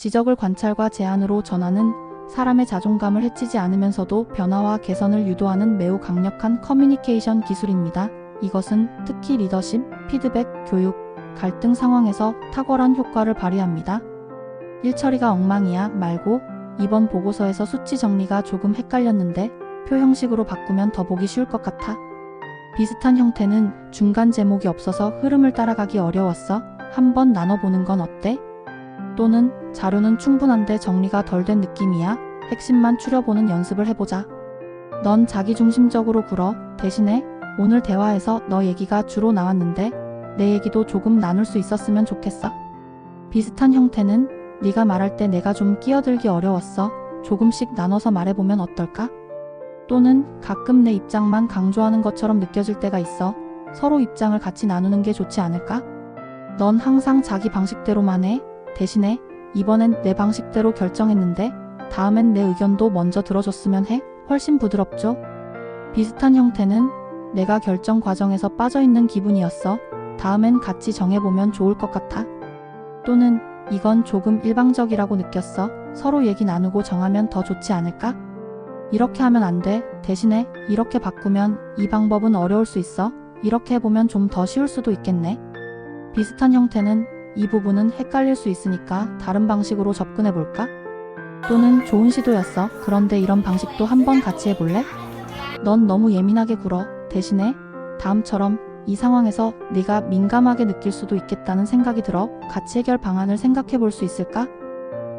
지적을 관찰과 제안으로 전하는 사람의 자존감을 해치지 않으면서도 변화와 개선을 유도하는 매우 강력한 커뮤니케이션 기술입니다. 이것은 특히 리더십, 피드백, 교육, 갈등 상황에서 탁월한 효과를 발휘합니다. 일처리가 엉망이야 말고 이번 보고서에서 수치 정리가 조금 헷갈렸는데 표 형식으로 바꾸면 더 보기 쉬울 것 같아. 비슷한 형태는 중간 제목이 없어서 흐름을 따라가기 어려웠어. 한번 나눠보는 건 어때? 또는 자료는 충분한데 정리가 덜 된 느낌이야. 핵심만 추려보는 연습을 해보자. 넌 자기중심적으로 굴어. 대신에 오늘 대화에서 너 얘기가 주로 나왔는데 내 얘기도 조금 나눌 수 있었으면 좋겠어. 비슷한 형태는 네가 말할 때 내가 좀 끼어들기 어려웠어. 조금씩 나눠서 말해보면 어떨까? 또는 가끔 내 입장만 강조하는 것처럼 느껴질 때가 있어. 서로 입장을 같이 나누는 게 좋지 않을까? 넌 항상 자기 방식대로만 해. 대신에 이번엔 내 방식대로 결정했는데 다음엔 내 의견도 먼저 들어줬으면 해. 훨씬 부드럽죠? 비슷한 형태는 내가 결정 과정에서 빠져있는 기분이었어. 다음엔 같이 정해보면 좋을 것 같아. 또는 이건 조금 일방적이라고 느꼈어. 서로 얘기 나누고 정하면 더 좋지 않을까? 이렇게 하면 안 돼. 대신에 이렇게 바꾸면 이 방법은 어려울 수 있어. 이렇게 해보면 좀 더 쉬울 수도 있겠네. 비슷한 형태는 이 부분은 헷갈릴 수 있으니까 다른 방식으로 접근해 볼까? 또는 좋은 시도였어. 그런데 이런 방식도 한번 같이 해볼래? 넌 너무 예민하게 굴어. 대신에 다음처럼 이 상황에서 네가 민감하게 느낄 수도 있겠다는 생각이 들어 같이 해결 방안을 생각해 볼 수 있을까?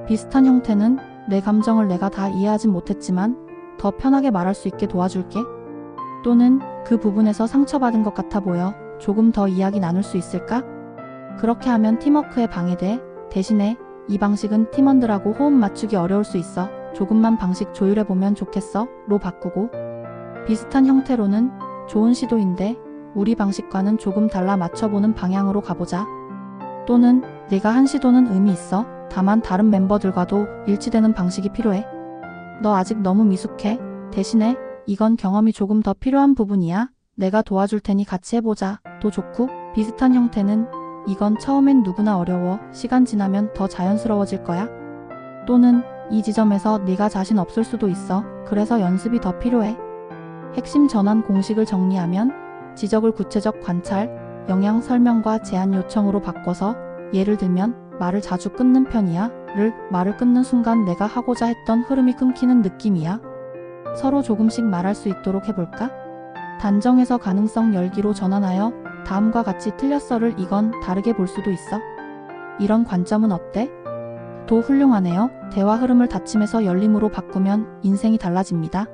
비슷한 형태는 내 감정을 내가 다 이해하진 못했지만 더 편하게 말할 수 있게 도와줄게. 또는 그 부분에서 상처받은 것 같아 보여. 조금 더 이야기 나눌 수 있을까? 그렇게 하면 팀워크에 방해돼. 대신에 이 방식은 팀원들하고 호흡 맞추기 어려울 수 있어. 조금만 방식 조율해보면 좋겠어. 로 바꾸고. 비슷한 형태로는 좋은 시도인데 우리 방식과는 조금 달라 맞춰보는 방향으로 가보자. 또는 내가 한 시도는 의미 있어. 다만 다른 멤버들과도 일치되는 방식이 필요해. 너 아직 너무 미숙해. 대신에 이건 경험이 조금 더 필요한 부분이야. 내가 도와줄 테니 같이 해보자. 도 좋고 비슷한 형태는 이건 처음엔 누구나 어려워. 시간 지나면 더 자연스러워질 거야. 또는 이 지점에서 네가 자신 없을 수도 있어. 그래서 연습이 더 필요해. 핵심 전환 공식을 정리하면 지적을 구체적 관찰, 영향 설명과 제안 요청으로 바꿔서 예를 들면 말을 자주 끊는 편이야. 를 말을 끊는 순간 내가 하고자 했던 흐름이 끊기는 느낌이야. 서로 조금씩 말할 수 있도록 해볼까? 단정해서 가능성 열기로 전환하여 다음과 같이 틀렸어를 이건 다르게 볼 수도 있어. 이런 관점은 어때? 도 훌륭하네요. 대화 흐름을 닫힘에서 열림으로 바꾸면 인생이 달라집니다.